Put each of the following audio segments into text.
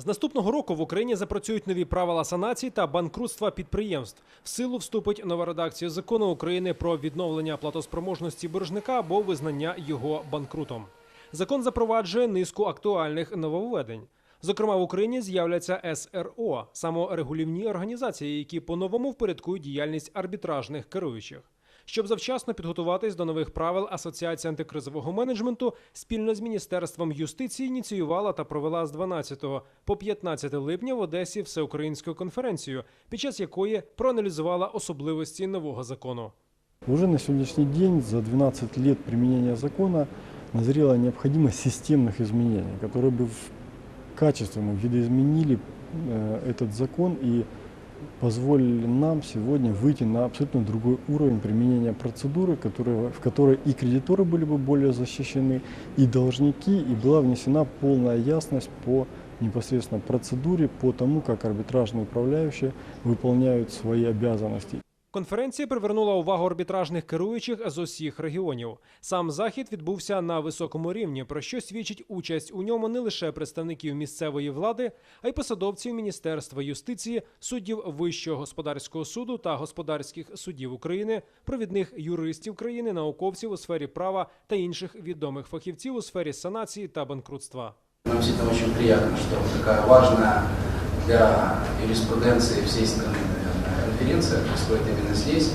З наступного року в Україні запрацюють нові правила санації та банкрутства підприємств. В силу вступить нова редакція закону України про відновлення платоспроможності боржника або визнання його банкрутом. Закон запроваджує низку актуальних нововведень. Зокрема, в Україні з'являться СРО саморегулівні організації, які по-новому впорядкують діяльність арбітражних керуючих. Щоб завчасно підготуватись до нових правил Асоціація антикризового менеджменту спільно з міністерством юстиції ініціювала та провела з 12 по 15 липня в Одесі всеукраїнську конференцію, під час якої проаналізувала особливості нового закону. Уже на сегодняшний день, за 12 лет применения закона, назрела необходимость системных изменений, которые бы в- качественно видоизменили э, этот закон и Позволили нам сегодня выйти на абсолютно другой уровень применения процедуры, которая, в которой и кредиторы были бы более защищены, и должники, и была внесена полная ясность по непосредственно процедуре, по тому, как арбитражные управляющие выполняют свои обязанности. Конференція привернула увагу арбітражних керуючих з усіх регіонів. Сам захід відбувся на високому рівні, про що свідчить участь у ньому не лише представників місцевої влади, а й посадовців Міністерства юстиції, суддів Вищого господарського суду та господарських судів України, провідних юристів країни, науковців у сфері права та інших відомих фахівців у сфері санації та банкрутства. Нам действительно очень приятно, что такая важная для юриспруденции всей страны, наверное, конференция происходит именно здесь.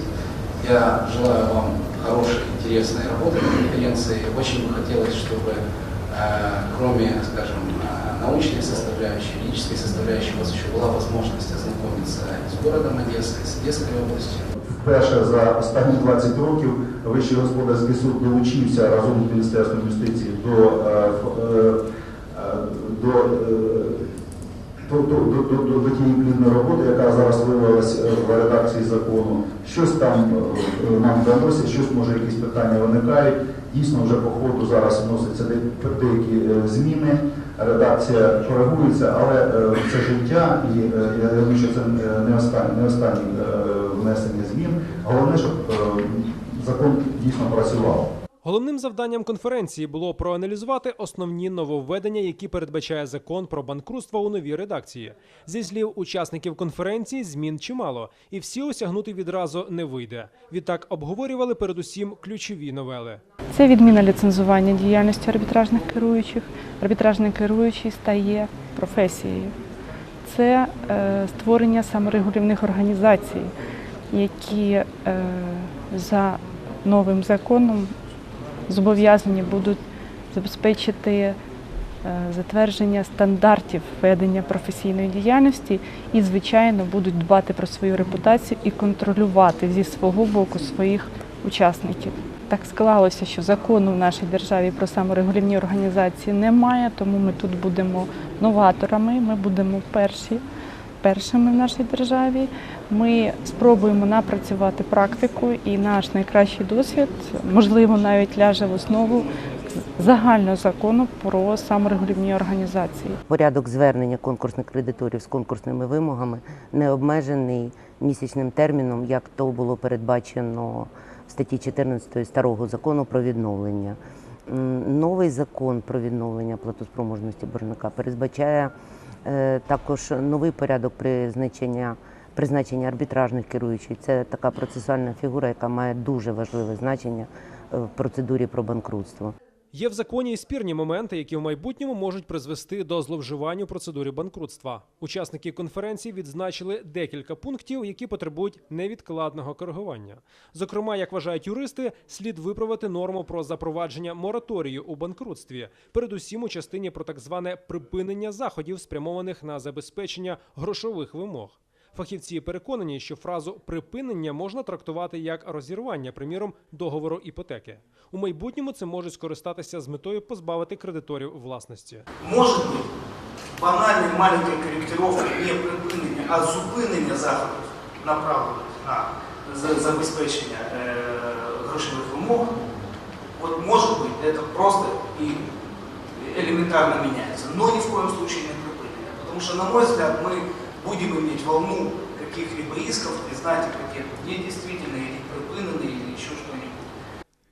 Я желаю вам хорошей, интересной работы на конференции. Очень бы хотелось, чтобы э, кроме, скажем, э, научной составляющей, юридической составляющей, у вас еще была возможность ознакомиться и с городом Одессой, с Одесской областью. Вперше за останні 20 років Вищий господарський суд долучився разом з Міністерством юстиції до, е, ф- е, е, до, е, до, до, до, до, до, тієї плідної роботи, яка зараз виявилась е, в редакції закону. Щось там е, нам вдалося, щось може якісь питання виникають. Дійсно, вже по ходу зараз вносяться деякі е, зміни. Редакція коригується, але е, це життя, і е, я думаю, що це е, не останні, не останні е, внесення змін. Головне, щоб е, закон дійсно працював. Головним завданням конференції було проаналізувати основні нововведення, які передбачає закон про банкрутство у новій редакції. Зі слів учасників конференції, змін чимало, і всі осягнути відразу не вийде. Відтак обговорювали передусім ключові новели. Це відміна ліцензування діяльності арбітражних керуючих. Арбітражний керуючий стає професією. Це е, створення саморегулівних організацій, які е, за новим законом зобов'язані будуть забезпечити е, затвердження стандартів ведення професійної діяльності і, звичайно, будуть дбати про свою репутацію і контролювати зі свого боку своїх учасників. Так склалося, що закону в нашій державі про саморегулівні організації немає, тому ми тут будемо новаторами, ми будемо перші, першими в нашій державі. Ми спробуємо напрацювати практику і наш найкращий досвід, можливо, навіть ляже в основу загального закону про саморегулівні організації. Порядок звернення конкурсних кредиторів з конкурсними вимогами не обмежений місячним терміном, як то було передбачено в статті 14 старого закону про відновлення. Новий закон про відновлення платоспроможності боржника передбачає також новий порядок призначення. Призначення арбітражних керуючих це така процесуальна фігура, яка має дуже важливе значення е, в процедурі про банкрутство. Є в законі і спірні моменти, які в майбутньому можуть призвести до зловживання у процедурі банкрутства. Учасники конференції відзначили декілька пунктів, які потребують невідкладного коригування. Зокрема, як вважають юристи, слід виправити норму про запровадження мораторію у банкрутстві, передусім у частині про так зване припинення заходів, спрямованих на забезпечення грошових вимог. Фахівці переконані, що фразу припинення можна трактувати як розірвання, приміром, договору іпотеки. У майбутньому це можуть скористатися з метою позбавити кредиторів власності. Может быть, банальной маленькой корректировки не припинення, а зупинення заходів, направлених на за- забезпечення е, грошових вимог, вот может быть, это просто и элементарно меняется, но ни в коем случае не припинение. Потому что, на мой взгляд, мы будем иметь волну каких-либо исков, признать их какие-то недействительные или припиненные, или еще что-нибудь.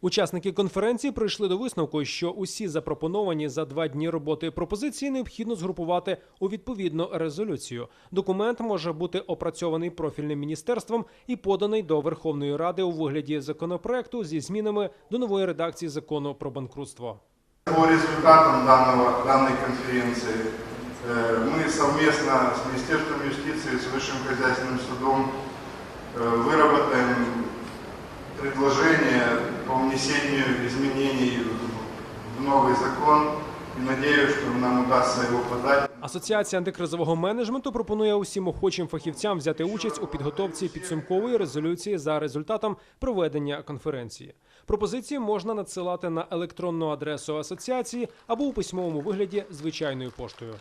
Учасники конференції прийшли до висновку, що усі запропоновані за два дні роботи пропозиції необхідно згрупувати у відповідну резолюцію. Документ може бути опрацьований профільним міністерством і поданий до Верховної Ради у вигляді законопроекту зі змінами до нової редакції закону про банкрутство. По результатам данного, данной конференции э, мы совместно с Министерством юстиции, с Высшим хозяйственным судом э, выработаем предложение по внесению изменений в новый закон. И надеюсь, что нам удастся его подать. Асоціація антикризового менеджменту пропонує усім охочим фахівцям взяти участь у підготовці підсумкової резолюції за результатом проведення конференції. Пропозиції можна надсилати на електронну адресу асоціації або у письмовому вигляді звичайною поштою.